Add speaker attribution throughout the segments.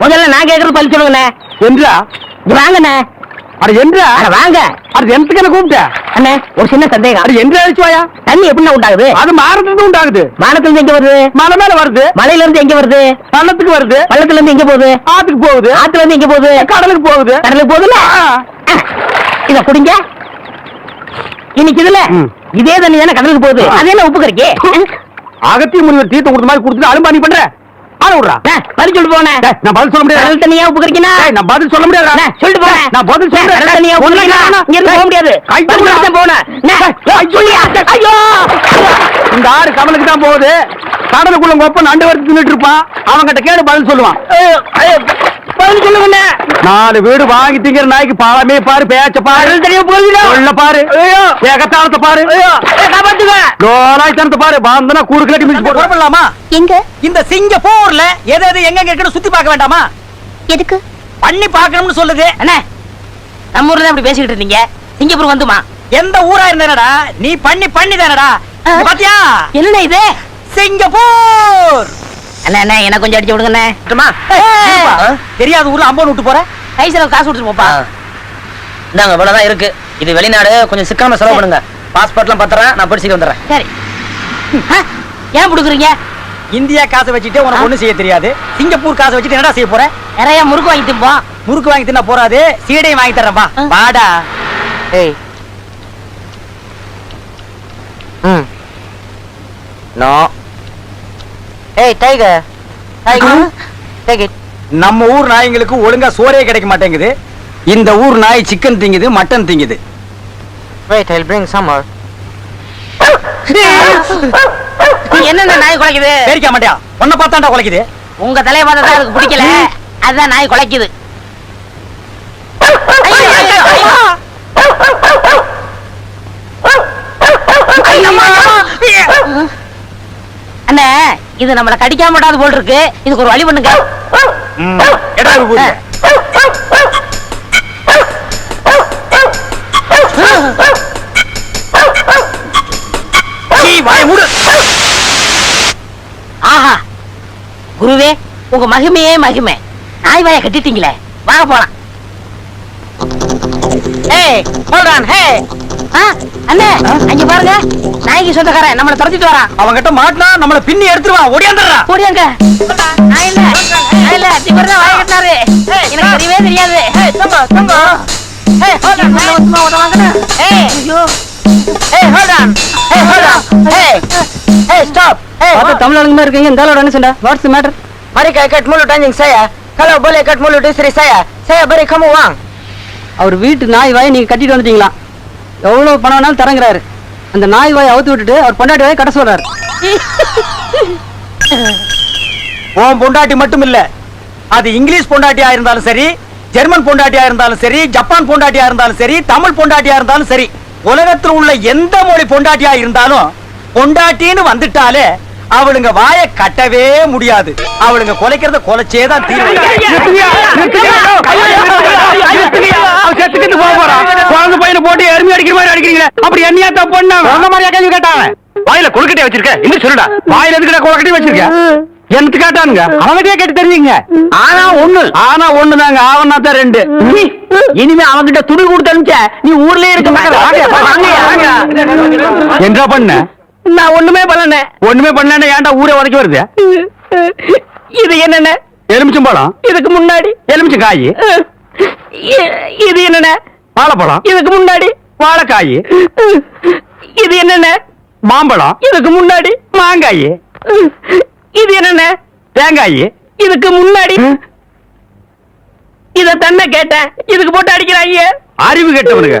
Speaker 1: முதல்ல நான் கேக்குறது பதில் சொல்லுங்கண்ணே.
Speaker 2: என்றா?
Speaker 1: வாங்கண்ணே.
Speaker 2: அது என்றா?
Speaker 1: அட வாங்க.
Speaker 2: அது எந்தக்கு என்ன கூப்பிட்ட?
Speaker 1: அண்ணே ஒரு சின்ன சந்தேகம்.
Speaker 2: அது என்று அழிச்சு வாயா?
Speaker 1: தண்ணி எப்படிண்ணே உண்டாகுது?
Speaker 2: அது மாறதுக்கு உண்டாகுது.
Speaker 1: வானத்துல இருந்து எங்க வருது?
Speaker 2: மலை மேல வருது.
Speaker 1: மலையில இருந்து எங்க வருது?
Speaker 2: பள்ளத்துக்கு வருது.
Speaker 1: பள்ளத்துல இருந்து எங்க போகுது?
Speaker 2: ஆத்துக்கு போகுது.
Speaker 1: ஆத்துல இருந்து எங்க போகுது?
Speaker 2: கடலுக்கு போகுது.
Speaker 1: கடலுக்கு போகுதுல்ல?
Speaker 2: ஆ.
Speaker 1: இத குடிங்க. இன்னைக்கு இதுல. இதே தண்ணி தானே கடலுக்கு போகுது. அது என்ன உப்பு கறிக்கு
Speaker 2: அகத்திய முனிவர் தீர்த்தம் கொடுத்த மாதிரி கொடுத்துட்டு அலும்பா நீ பண்ற? ஆள விடுறா.
Speaker 1: பதில் சொல்லிட்டு போனே.
Speaker 2: டேய், நான் பதில் சொல்ல முடியாது?
Speaker 1: கடல் தண்ணியா
Speaker 2: டேய், நான் பதில் சொல்ல முடியாது?
Speaker 1: சொல்லிட்டு போறேன்.
Speaker 2: நான் பதில் சொல்றேன்
Speaker 1: கடல் தண்ணியா
Speaker 2: வேணாம்.
Speaker 1: இங்க போக முடியாது.
Speaker 2: கை
Speaker 1: பதில்
Speaker 2: தூக்குடா.
Speaker 1: சொல்லிட்டு போனேன்? ஐயோ!
Speaker 2: இந்த ஆறு கடலுக்கு தான் போகுது. கடலுக்குள்ள ஒப்ப நண்டு வரைக்கும் தின்னுட்டு இருப்பான். அவன்கிட்ட கேடு பதில் சொல்லுவான்.
Speaker 1: பதில்
Speaker 2: நாலு வீடு வாங்கி திங்கிற நாய்க்கு பாலமே பாரு பேச்ச பாரு.
Speaker 1: தண்ணியா போகுதுடா.
Speaker 2: சொல்ல பாரு. ஏகத்தாளத்தை பாரு.
Speaker 1: காப்பாத்துங்க?
Speaker 2: லோலாய்த்தனத்தை பாரு. பாந்தனா கூடு கிளட்டி மிதிச்சு போட்டு
Speaker 3: புறப்படலாமா
Speaker 4: எங்க?
Speaker 3: இந்த சிங்கப்பூர்ல எது எது எங்க எங்க இருக்குன்னு சுத்தி பார்க்க வேண்டாமா?
Speaker 4: எதுக்கு?
Speaker 3: பண்ணி பார்க்கணும்னு சொல்லுது.
Speaker 1: அண்ணே நம்ம ஊர்ல தான் இப்படி பேசிக்கிட்டு இருந்தீங்க. சிங்கப்பூர் வந்துமா?
Speaker 3: எந்த ஊரா இருந்தேனடா? நீ பண்ணி பண்ணி தானடா. பாத்தியா
Speaker 1: என்ன இது?
Speaker 3: சிங்கப்பூர்!
Speaker 1: அண்ணா அண்ணா எனக்கு கொஞ்சம் அடிச்சு விடுங்கண்ணே.
Speaker 3: தெரியாத ஊர்ல அம்பன் விட்டு போற?
Speaker 1: கை செலவு காசு கொடுத்துட்டு போப்பா.
Speaker 5: இந்தாங்க இவ்வளவுதான் இருக்கு. இது வெளிநாடு கொஞ்சம் சிக்காம செலவு பண்ணுங்க. பாஸ்போர்ட்லாம் பத்திரம் நான் படிச்சுட்டு வந்துடுறேன்.
Speaker 1: சரி. ஏன் கொடுக்குறீங்க
Speaker 3: இந்தியா காசை வச்சுட்டு உனக்கு
Speaker 1: ஆ.
Speaker 3: ஒண்ணும் செய்ய தெரியாது. சிங்கப்பூர் காசை வச்சுட்டு என்னடா செய்ய போற?
Speaker 1: நிறைய முறுக்கு வாங்கி திம்போம்
Speaker 3: முறுக்கு வாங்கி தின்னா போறாது. சீடையும் வாங்கி தர்றேன்பா
Speaker 1: ஆ.
Speaker 3: வாடா.
Speaker 5: ஏய். ம். நோ. ஏய் டைகர் டைகர் டேக் இட்
Speaker 3: நம்ம ஊர் நாய்ங்களுக்கு ஒழுங்கா சோறே கிடைக்க மாட்டேங்குது. இந்த ஊர் நாய் சிக்கன் திங்குது mutton திங்குது.
Speaker 5: Wait I bring some more.
Speaker 1: என்னென்ன நாய் குலைக்குது?
Speaker 3: பேரிக்க மாட்டியா? உன்னை பார்த்தாண்டா குலைக்குது.
Speaker 1: உங்க தலைய பார்த்தா தான் அதுக்கு பிடிக்கல. அதுதான் நாய் குலைக்குது. ஐயோ, ஐயோ, ஐயோ. அண்ணே இது நம்மள கடிக்காம விடாது போல் இருக்கு இதுக்கு ஒரு வழி பண்ணுங்க. ஆஹா. குருவே உங்க மகிமையே மகிமை. நாய் வாய கட்டிட்டீங்களே. வாங்க போலாம். ஏய் on ஹே. அண்ணே அங்க பாருங்க. நாய்க்கு சொந்தக்காரன் நம்மள துரத்திட்டு வரான்.
Speaker 3: அவன்கிட்ட மாட்டினா நம்மள பின்னி எடுத்துருவான் ஓடியாந்துடுறா.
Speaker 1: ஓடியாங்க. நான் இல்ல நான் இல்ல வாய கட்டினாரு. எனக்கு தெரியவே தெரியாது. தங்க ஏய் hold on நான் சும்மா ஏய். ஐயோ. ஏய் hold on. ஏய் hold on. ஏய். ஏய் ஸ்டாப் ஏய்
Speaker 5: பார்த்து தமிழ் ஆளுங்க இருக்கீங்க. இந்த ஆளோட என்ன சண்டை? வாட்ஸ் மேட்டர் மரி கை கட் முள்ளு டாஞ்சிங் saya. Kalau boleh cut mulut istri saya. Saya beri kamu uang
Speaker 6: அவர் வீட்டு நாய் வாயை நீங்க கட்டிட்டு வந்துட்டீங்களா? எவ்வளவு பணம் வேணாலும் தரங்கிறாரு. அந்த நாய் வாய் அவுத்து விட்டுட்டு அவர் பொண்டாட்டி வாய் கட்ட சொல்றாரு.
Speaker 3: உன் பொண்டாட்டி மட்டும் இல்ல அது இங்கிலீஷ் பொண்டாட்டியா இருந்தாலும் சரி ஜெர்மன் பொண்டாட்டியா இருந்தாலும் சரி ஜப்பான் பொண்டாட்டியா இருந்தாலும் சரி தமிழ் பொண்டாட்டியா இருந்தாலும் சரி உலகத்தில் உள்ள எந்த மொழி பொண்டாட்டியா இருந்தாலும் பொண்டாட்டின்னு வந்துட்டாலே அவளுங்க வாய கட்டவே முடியாது அவளுங்க கொலைக்கிறத கொலைச்சே தான்
Speaker 2: செத்துக்கிட்டு போக போறான் குழந்தை பையனை போட்டு எருமை அடிக்கிற மாதிரி அடிக்கிறீங்களே அப்படி என்னையா தப்பு அந்த மாதிரியா கேள்வி கேட்டாங்க வாயில கொழுக்கட்டை வச்சிருக்க இன்னும் சொல்லுடா வாயில எதுக்குடா கொழுக்கட்டை வச்சிருக்க எனக்கு கேட்டானுங்க அவங்ககிட்டயே கேட்டு தெரிஞ்சுங்க ஆனா ஒண்ணு ஆனா ஒண்ணு ஆவனா தான் ரெண்டு இனிமே அவன்கிட்ட துணி கொடுத்து அனுப்பிச்ச நீ ஊர்லயே இருக்க என்ன பண்ண
Speaker 1: நான் ஒண்ணுமே பண்ணல.
Speaker 2: ஒண்ணுமே பண்ணல ஏன்டா ஊரே உதைக்க வருது?
Speaker 1: இது என்னென்ன?
Speaker 2: எலுமிச்சம்பழம்
Speaker 1: இதுக்கு முன்னாடி.
Speaker 2: எலுமிச்சம் காய்.
Speaker 1: இது என்னென்ன?
Speaker 2: வாழைப்பழம்.
Speaker 1: இதுக்கு முன்னாடி.
Speaker 2: வாழைக்காய்.
Speaker 1: இது என்னென்ன?
Speaker 2: மாம்பழம்.
Speaker 1: இதுக்கு முன்னாடி.
Speaker 2: மாங்காய்.
Speaker 1: இது என்னென்ன?
Speaker 2: தேங்காய்.
Speaker 1: இதுக்கு முன்னாடி. இத தன்னை கேட்டேன். இதுக்கு போட்டு அடிக்கிறாங்க
Speaker 2: அறிவு கெட்டவனுங்க.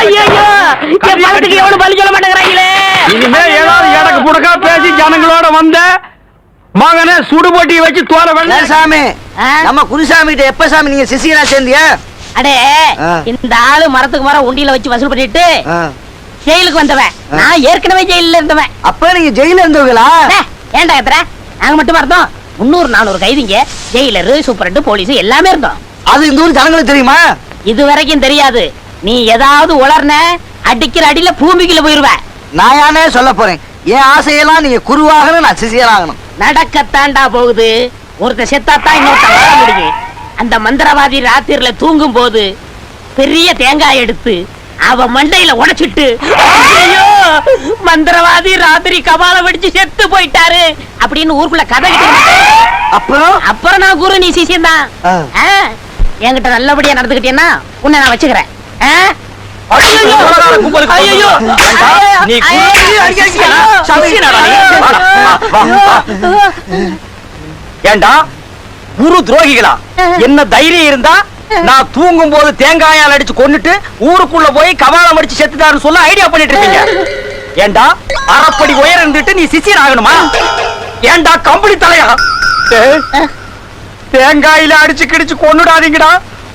Speaker 1: ஐயோ என் பணத்துக்கு எவ்வளவு பலி சொல்ல மாட்டேங்கிறாங்களே?
Speaker 2: இனிமே ஏதாவது எடக்கு புடக்கா பேசி ஜனங்களோட வந்த மகனை சுடு போட்டியை வச்சு தோல வெள்ள.
Speaker 5: சாமி? நம்ம குருசாமி கிட்ட எப்ப சாமி நீங்க சிசியரா சேர்ந்தியா?
Speaker 1: அடே. இந்த ஆளு மரத்துக்கு மரம் உண்டியில வச்சு வசூல் பண்ணிட்டு. ஜெயிலுக்கு வந்தவன். நான் ஏற்கனவே ஜெயில இருந்தவன்.
Speaker 5: அப்ப நீங்க ஜெயில இருந்தவங்களா?
Speaker 1: ஏன்டா கத்துற? நாங்க மட்டும் இருந்தோம் முன்னூறு நானூறு கைதிங்க ஜெயிலரு சூப்பரண்ட் போலீஸ் எல்லாமே இருந்தோம்.
Speaker 5: அது இந்த ஊர் ஜனங்களுக்கு தெரியுமா?
Speaker 1: இது வரைக்கும் தெரியாது. நீ ஏதாவது உளர்ன அடிக்கிற அடியில பூமிக்குள்ள போயிருவ.
Speaker 5: நான் யானே சொல்ல போறேன். என் ஆசையெல்லாம் நீங்க குருவாகணும் நான் சிசியராகணும்
Speaker 1: நடக்கத்தாண்டா போகுது. ஒருத்தன் செத்தாத்தான் இன்னொருத்தன் வாழ முடியும் அந்த மந்திரவாதி ராத்திரில தூங்கும் போது பெரிய தேங்காய் எடுத்து அவ மண்டையில உடைச்சிட்டு ஐயோ மந்திரவாதி ராத்திரி கபால வெடிச்சு செத்து போயிட்டாரு அப்படின்னு ஊருக்குள்ள கதை
Speaker 5: அப்புறம்?
Speaker 1: அப்புறம் நான் குரு நீ சிசியம் தான். என்கிட்ட நல்லபடியா நடந்துக்கிட்டேன்னா உன்னை நான் வச்சுக்கிறேன்.
Speaker 3: ஏண்டா குரு துரோகிகளா என்ன தைரியம் இருந்தா நான் தூங்கும் போது தேங்காயால் அடிச்சு கொன்னுட்டு ஊருக்குள்ள போய் கபாலம் அடிச்சு செத்துட்டாருன்னு சொல்ல ஐடியா பண்ணிட்டு இருக்கீங்க ஏண்டா அரைப்படி உயரம் இருந்துட்டு நீ சிசியன் ஆகணுமா ஏண்டா கம்பளி தலையா தேங்காயில அடிச்சு கிடிச்சு கொன்னுடாதீங்கடா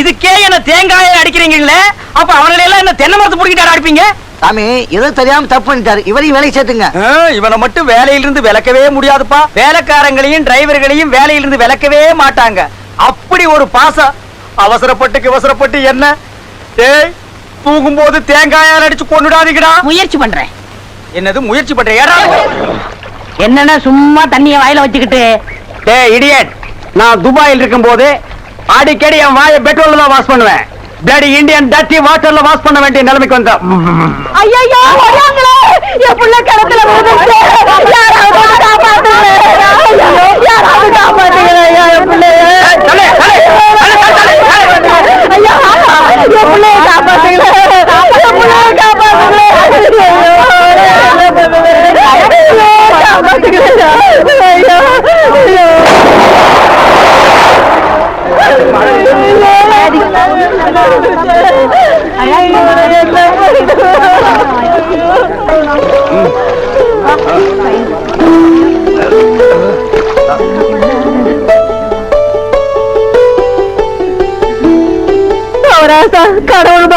Speaker 3: இதுக்கே என்ன தேங்காயை அடிக்கிறீங்களே? அப்ப அவங்களை எல்லாம் என்ன தென்னை மரத்தை பிடிக்கிட்டாரு அடிப்பீங்க?
Speaker 5: சாமி ஏதோ தெரியாம தப்பு பண்ணிட்டாரு. இவரையும் வேலைக்கு சேர்த்துங்க.
Speaker 3: இவனை மட்டும் வேலையிலிருந்து விலக்கவே முடியாதுப்பா. வேலைக்காரங்களையும் டிரைவர்களையும் வேலையிலிருந்து விலக்கவே மாட்டாங்க. அப்படி ஒரு பாசம். அவசரப்பட்டு அவசரப்பட்டு என்ன? டேய் தூங்கும்போது தேங்காயால் அடிச்சு கொண்டுடாதீங்கடா
Speaker 1: முயற்சி பண்றேன்.
Speaker 3: என்னது முயற்சி பண்ற ஏடா!
Speaker 1: என்னன்னா சும்மா தண்ணிய வாயில வச்சுக்கிட்டு.
Speaker 2: டேய் இடியட் நான் துபாயில் இருக்கும்போது அடிக்கடி என் வாய பெட்ரோல்ல தான் வாஷ் பண்ணுவேன். பிளடி இந்தியன் டட்டி வாட்டர்ல வாஷ் பண்ண வேண்டிய நிலைமைக்கு வந்தா
Speaker 1: ஐயோ என் புள்ள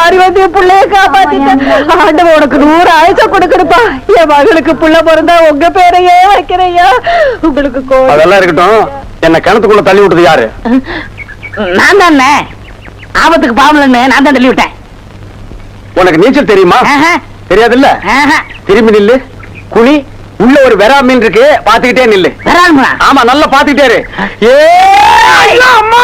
Speaker 1: கடவுள் மாறி வந்து என் பிள்ளைய காப்பாத்திட்டேன் ஆண்டவன் உனக்கு நூறு ஆயுசம் கொடுக்கணுப்பா என் மகளுக்கு புள்ள பிறந்தா உங்க பேரையே வைக்கிறையா உங்களுக்கு
Speaker 2: அதெல்லாம் இருக்கட்டும். என்ன கிணத்துக்குள்ள தள்ளி விட்டது யாரு?
Speaker 1: நான் தானே. ஆபத்துக்கு பாவலன்னு நான் தான் தள்ளி விட்டேன்.
Speaker 2: உனக்கு நீச்சல் தெரியுமா? தெரியாதுல்ல. திரும்பி நில்லு. குனி உள்ள ஒரு வெறா மீன் இருக்கு. பாத்துக்கிட்டே நில்லு? ஆமா நல்லா பாத்துக்கிட்டே ஏ அம்மா!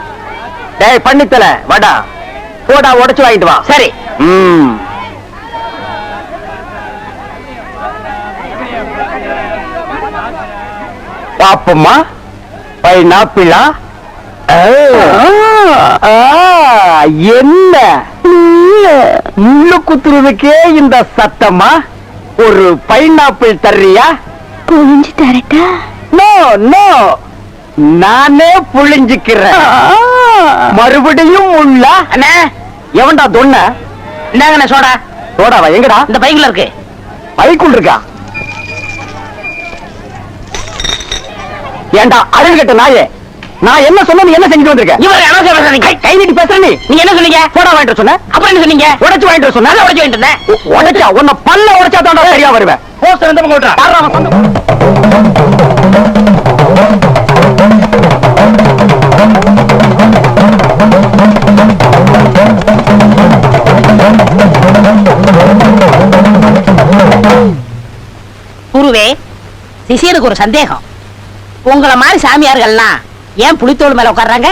Speaker 2: டேய் பண்ணித்தலை வாடா. சோடா உடைச்சு வாங்கிட்டு வா.
Speaker 1: சரி.
Speaker 2: ம். பாப்பம்மா. பைனாப்பிளா? என்ன? முள்ளு குத்துறதுக்கே இந்த சத்தமா ஒரு பைனாப்பிள் தர்றியா?
Speaker 4: புழிஞ்சு தரட்டா?
Speaker 2: நோ நோ நானே புழிஞ்சுக்கிறேன். மறுபடியும் உள்ள
Speaker 1: அண்ணே
Speaker 2: எவன்டா தொன்ன?
Speaker 1: இந்தாங்கண்ணே சோடா.
Speaker 2: சோடாவா எங்கடா?
Speaker 1: இந்த பைக்குல இருக்கு.
Speaker 2: பைக்குள் இருக்கா? ஏண்டா அருள் கட்ட நாயே. நான் என்ன சொன்ன நீ என்ன செஞ்சுட்டு வந்திருக்க?
Speaker 1: இவர் அனௌன்ஸ் பேசுறீங்க
Speaker 2: கை நீட்டி பேசுற நீ.
Speaker 1: நீங்க என்ன சொன்னீங்க?
Speaker 2: சோடா வாங்கிட்டு சொன்ன?
Speaker 1: அப்புறம் என்ன சொன்னீங்க?
Speaker 2: உடைச்சு வாங்கிட்டு சொன்ன?
Speaker 1: உடைச்சு வாங்கிட்டு இருந்தேன்
Speaker 2: உடைச்சா உன்னை பல்ல உடைச்சா தான்டா சரியா வருவேன்.
Speaker 1: போஸ்டர் இந்த பக்கம் விட்டுறா? குருவே சிஷியனுக்கு ஒரு சந்தேகம். உங்கள மாதிரி சாமியார்கள்லாம் ஏன் புளித்தோல் மேல உட்கார்றாங்க?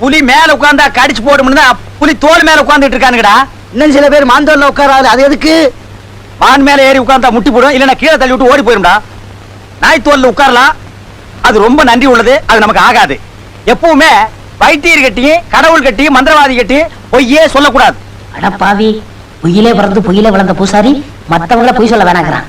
Speaker 3: புலி மேல உட்கார்ந்தா கடிச்சு போடும்னு புலி தோல் மேல உட்கார்ந்துட்டு இருக்கானுங்கடா.
Speaker 5: இன்னும் சில பேர் மாந்தோல்ல உட்காராது. அது எதுக்கு?
Speaker 3: மான் மேல ஏறி உட்கார்ந்தா முட்டி போடும் இல்லன்னா கீழே தள்ளி விட்டு ஓடி போயிரும்டா. நாய் தோல்ல உட்காரலாம். அது ரொம்ப நன்றி உள்ளது. அது நமக்கு ஆகாது. எப்பவுமே வைத்தியர் கட்டியும் கடவுள் கட்டியும் மந்திரவாதி கட்டியும் பொய்யே சொல்லக்கூடாது.
Speaker 1: அட பாவி பொய்யிலே பிறந்து பொய்யிலே வளர்ந்த பூசாரி மத்தவங்கள பொய் சொல்ல வேணாங்கிறான்.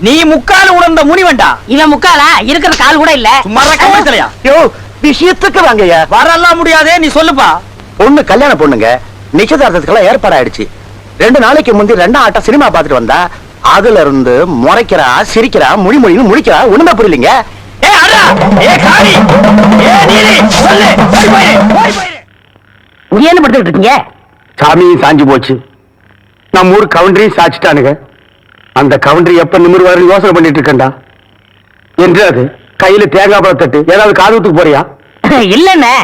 Speaker 3: நீ முக்கால உணர்ந்த முனி வேண்டா
Speaker 1: இவன் முக்காலா? இருக்கிற கால் கூட இல்ல.
Speaker 3: பேசலையா
Speaker 2: யோ விஷயத்துக்கு வாங்கய்யா.
Speaker 3: வரலாம் முடியாதே நீ சொல்லுப்பா.
Speaker 2: பொண்ணு கல்யாண பொண்ணுங்க நிச்சயதார்த்தத்துக்கெல்லாம் ஏற்பாடு ஆயிடுச்சு. ரெண்டு நாளைக்கு முந்தி ரெண்டாம் ஆட்டம் சினிமா பார்த்துட்டு வந்தா அதுல இருந்து முறைக்கிறா சிரிக்கிறா மொழி மொழின்னு முடிக்கிறா ஒண்ணுமே புரியலீங்க.
Speaker 3: ஏ அடா ஏ காளி! ஏ நீலி! சொல்லு!
Speaker 1: நீ என்ன படுத்துக்கிட்டு இருக்கீங்க.
Speaker 2: சாமியும் சாஞ்சு போச்சு. நம்ம ஊர் கவுண்டரையும் சாச்சிட்டானுங்க. அந்த கவுண்டரி எப்ப நிமிர்வாரு யோசனை பண்ணிட்டு இருக்கேன்டா. என்று அது கையில தேங்காய் பழம் தட்டு ஏதாவது காதுத்துக்கு போறியா?
Speaker 1: இல்லண்ணே.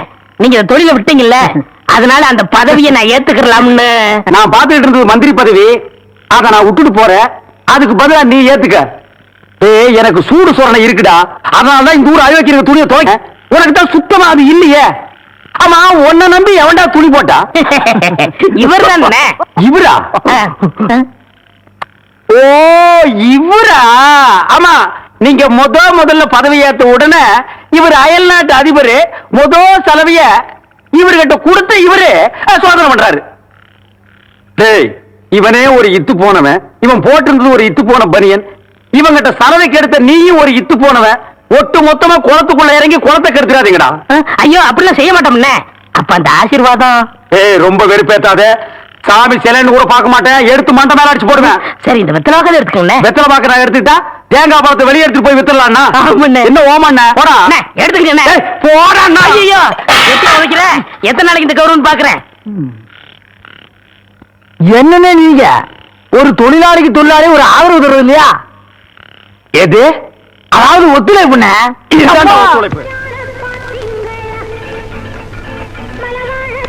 Speaker 1: நீங்க இந்த தொழில விட்டீங்கல்ல அதனால அந்த பதவியை நான் ஏத்துக்கலாம்னு
Speaker 2: நான் பார்த்துட்டு இருந்தது மந்திரி பதவி. அத நான் விட்டுட்டு போறேன். அதுக்கு பதிலா நீ ஏத்துக்க. ஏய் எனக்கு சூடு சொரணை இருக்குடா. அதனாலதான் இந்த ஊர் அயோக்கிய துணியை துவைக்க. உனக்கு தான் சுத்தமா அது இல்லையே. ஆமா உன்னை நம்பி எவன்டா துணி போட்டா?
Speaker 1: இவர்? தானே
Speaker 2: இவரா ஓ இவரா? ஆமா நீங்க முத முதல்ல பதவி ஏத்த உடனே இவர் அயல் நாட்டு அதிபர் முத செலவிய இவர்கிட்ட கொடுத்த இவரு சோதனை பண்றாரு. டேய் இவனே ஒரு இத்து போனவன். இவன் போட்டிருந்தது ஒரு இத்து போன பனியன். இவங்கிட்ட சலவைக்கு எடுத்த நீயும் ஒரு இத்து போனவன். ஒட்டு மொத்தமா குளத்துக்குள்ள இறங்கி குளத்தை கெடுத்துறாதீங்கடா.
Speaker 1: ஐயோ அப்படிலாம் செய்ய மாட்டோம்னே அப்ப அந்த ஆசீர்வாதம்?
Speaker 2: ஏய் ரொம்ப வெறுப்பேத்தாத. சாமி சிலைன்னு கூட பார்க்க மாட்டேன். எடுத்து மண்டை மேல அடிச்சு போடுவேன்.
Speaker 1: சரி இந்த வெத்தலாக எடுத்துக்கோங்களேன்
Speaker 2: வெத்தலை பாக்க நான் எடுத்துட்டா தேங்காய் பழத்தை வெளியே எடுத்துட்டு போய் வித்துடலாம்னா. என்ன ஓமாண்ண போடா. ஏய், போடா.
Speaker 1: ஐயோ எத்தனை வைக்கிற எத்தனை நாளைக்கு இந்த கௌரவம் பாக்குறேன்
Speaker 2: என்னண்ணே நீங்க? ஒரு தொழிலாளிக்கு தொழிலாளி ஒரு ஆதரவு தருவது இல்லையா? எது? அதாவது ஒத்துழைப்புண்ண?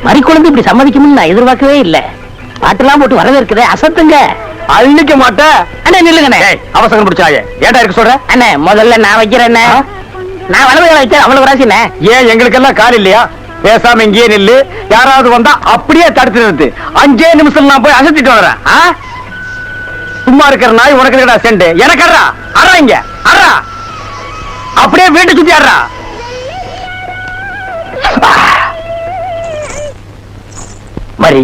Speaker 1: மறி குழந்தை இப்படி சம்மதிக்கும்னு நான் எதிர்பார்க்கவே இல்ல. பாட்டெல்லாம் போட்டு வரவேற்கிறேன் அசத்துங்க.
Speaker 2: அள்ளிக்க மாட்டேன்
Speaker 1: அண்ணே நில்லுங்கண்ணே.
Speaker 2: அவசரம் பிடிச்சாயே ஏன்டா இருக்க சொல்ற?
Speaker 1: அண்ணே முதல்ல நான் வைக்கிறேன் நான் வலது கால வைக்கிறேன் அவ்வளவு ராசிண்ணே.
Speaker 2: ஏன் எங்களுக்கெல்லாம் கால் இல்லையா? பேசாம இங்கேயே நில்லு. யாராவது வந்தா அப்படியே தடுத்து நிறுத்து. அஞ்சே நிமிஷம் நான் போய் அசத்திட்டு வரேன் ஆ? சும்மா இருக்கிற நாய் உனக்கு இருக்கடா செண்டு? எனக்கு அறா அறா இங்க. அறா அப்படியே வீட்டை சுத்தி அறா மரி.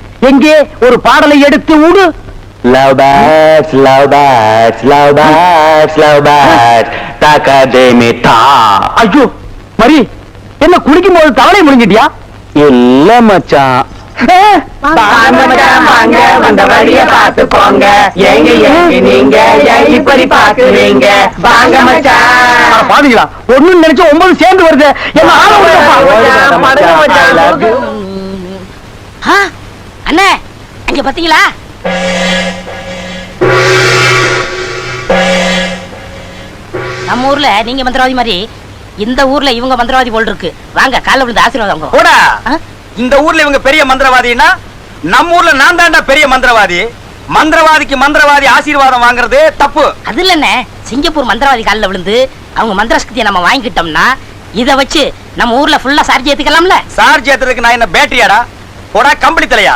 Speaker 2: எங்கே ஒரு பாடலை எடுத்து விடு
Speaker 7: Love birds, love birds, love birds, love birds. தகதேமிதா.
Speaker 2: ஐயோ மரி என்ன குளிக்கும் போது தவளை முடிஞ்சிட்டியா
Speaker 7: இல்ல மச்சான்
Speaker 2: வந்த வழிய பார்த்து போங்க. எங்க, எங்க நீங்க, இப்படி பார்க்கறீங்க? வாங்க மச்சான். பாத்தீங்களா ஒண்ணு நினைச்சு ஒன்பது சேர்ந்து வருது என்ன ஆள
Speaker 1: அண்ணே அங்க பாத்தீங்களா? நம்ம ஊர்ல நீங்க மந்திரவாதி மாதிரி இந்த ஊர்ல இவங்க மந்திரவாதி போல் இருக்கு. வாங்க காலைல விழுந்து ஆசீர்வாதம்?
Speaker 3: இந்த ஊர்ல இவங்க பெரிய மந்திரவாதின்னா நம்ம ஊர்ல நான் தான்டா பெரிய மந்திரவாதி. மந்திரவாதிக்கு மந்திரவாதி ஆசீர்வாதம் வாங்குறது தப்பு.
Speaker 1: அது இல்லண்ணே சிங்கப்பூர் மந்திரவாதி காலில் விழுந்து அவங்க மந்திர சக்தியை நம்ம வாங்கிக்கிட்டோம்னா இத வச்சு நம்ம ஊர்ல ஃபுல்லா சார்ஜ் ஏத்துக்கலாம்ல.
Speaker 3: சார்ஜ் ஏத்துறதுக்கு நான் என்ன பேட்டரியாடா? போடா கம்பளி தலையா?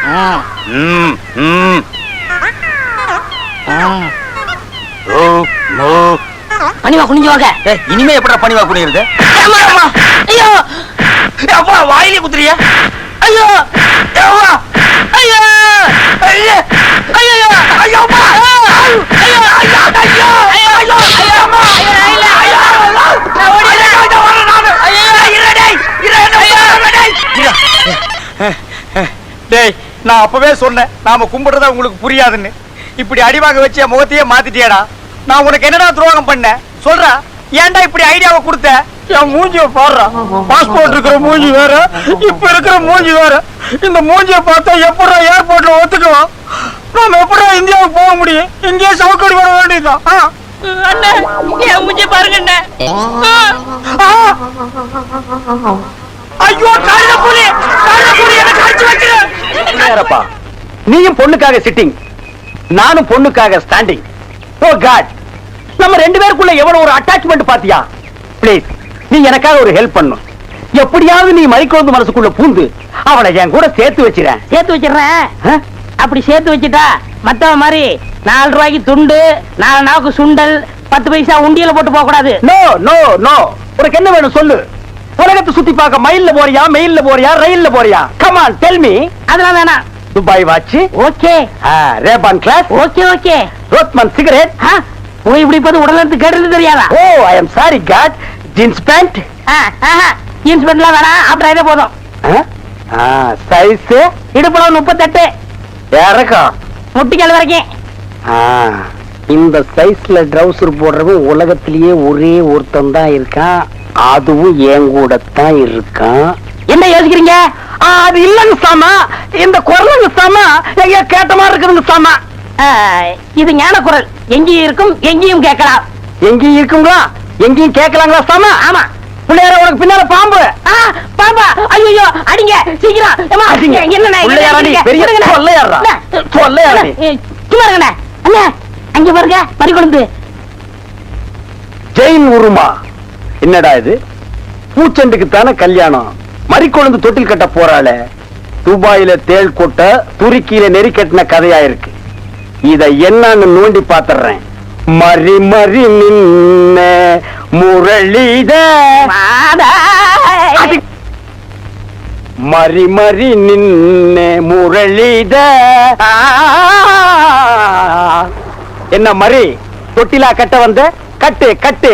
Speaker 3: ஓ.
Speaker 1: பணிவா குனிஞ்சு வாங்க.
Speaker 3: இனிமே எப்படா பணிவா குனியிருது.
Speaker 1: ஐயோ.
Speaker 3: அப்பா வாயிலே குத்துறியா?
Speaker 1: ஐயோ.
Speaker 3: ஐயோ.
Speaker 1: ஐயோ.
Speaker 3: ஐயோ. ஐயோ டேய் நான் அப்பவே சொன்னேன் நாம கும்பிடுறத உங்களுக்கு புரியாதுன்னு. இப்படி அடி வாங்க வச்சு என் முகத்தையே மாத்திட்டியேடா. நான் உனக்கு என்னடா துரோகம் பண்ணேன்? சொல்றா ஏன்டா இப்படி ஐடியாவை கொடுத்த? என் மூஞ்சிய பாடுறா. பாஸ்போர்ட் இருக்கிற மூஞ்சி வேற இப்ப இருக்கிற மூஞ்சி வேற. இந்த மூஞ்சிய பார்த்தா எப்படா ஏர்போர்ட்ல ஒத்துக்குவான்? நாம எப்படா இந்தியாவுக்கு போக முடியும்? இங்கேயே சவுக்கடி வர வேண்டியதுதான்.
Speaker 1: அண்ணே என் மூஞ்சி பாருங்க.
Speaker 3: ஐயோ கழுத புலி கழுத புலி என்ன கடிச்சு வைக்கிறேன்.
Speaker 2: நீயும் பொண்ணுக்காக சிட்டிங் நானும் பொண்ணுக்காக ஸ்டாண்டிங் ஓ காட் நம்ம ரெண்டு பேருக்குள்ள எவ்வளவு ஒரு அட்டாச்மெண்ட் பாத்தியா? ப்ளீஸ் நீ எனக்காக ஒரு ஹெல்ப் பண்ணும். எப்படியாவது நீ மறிக்குழந்து மனசுக்குள்ள பூந்து அவளை என் கூட சேர்த்து வச்சிரேன்
Speaker 1: சேர்த்து வச்சிடுறேன்? அப்படி சேர்த்து வச்சுட்டா மத்தவ மாதிரி நாலு ரூபாய்க்கு துண்டு நாலு நாவுக்கு சுண்டல் பத்து பைசா உண்டியல போட்டு போக கூடாது
Speaker 2: நோ நோ நோ உனக்கு என்ன வேணும் சொல்லு. உலகத்தை சுத்தி பார்க்க மயில்ல போறியா மெயில்ல போறியா ரயில்ல போறியா? கமான் டெல் மீ
Speaker 1: அதெல்லாம் வேணாம்.
Speaker 2: Dubai watch.
Speaker 1: Okay.
Speaker 2: Rayban glass
Speaker 1: okay okay.
Speaker 2: Rothman cigarette
Speaker 1: போய் இப்படி பார்த்து உடல் எடுத்து கேட்டது தெரியாதா?
Speaker 2: ஓ I am sorry God jeans pant
Speaker 1: jeans பேண்ட்லாம் வேணாம். அப்புறம் இதே போதும்.
Speaker 2: சைஸ்
Speaker 1: இடுப்புல முப்பத்தெட்டு.
Speaker 2: இறக்கம்
Speaker 1: முட்டிக்கால் வரைக்கும்.
Speaker 2: இந்த சைஸ்ல ட்ரவுசர் போடுறவன் உலகத்திலேயே ஒரே ஒருத்தன் தான் இருக்கான். அதுவும் என் கூட தான் இருக்கான்.
Speaker 1: என்ன யோசிக்கிறீங்க?
Speaker 2: அது இல்லைங்க சாமா இந்த குரலுங்க சாமா எங்கேயோ கேட்ட மாதிரி இருக்குதுங்க சாமா
Speaker 1: இது ஞான குரல். எங்கேயும் இருக்கும் எங்கேயும் கேட்கலாம்.
Speaker 2: எங்கேயும் இருக்குங்களா? எங்கேயும் கேட்கலாங்களா சாமா
Speaker 1: ஆமா.
Speaker 2: பிள்ளையார உனக்கு பின்னால பாம்பு.
Speaker 1: ஆ, பாப்பா ஐயோ அடிங்க சீக்கிரம். சும்மா அங்க பாருங்க பறிக்கொழுந்து
Speaker 2: ஜெயின் உருமா. என்னடா இது? பூச்செண்டுக்கு தானே கல்யாணம்? மறிக்கொழுந்து தொட்டில் கட்ட போறாளே. துபாயில தேள் கொட்ட துருக்கியில நெறி கட்டின கதையா இருக்கு இத என்னன்னு நோண்டி பாத்துறேன். மறி மறி நின்ன முரளித. மறி மறி நின்ன முரளித. என்ன மறி? தொட்டிலா கட்ட வந்த? கட்டு கட்டு.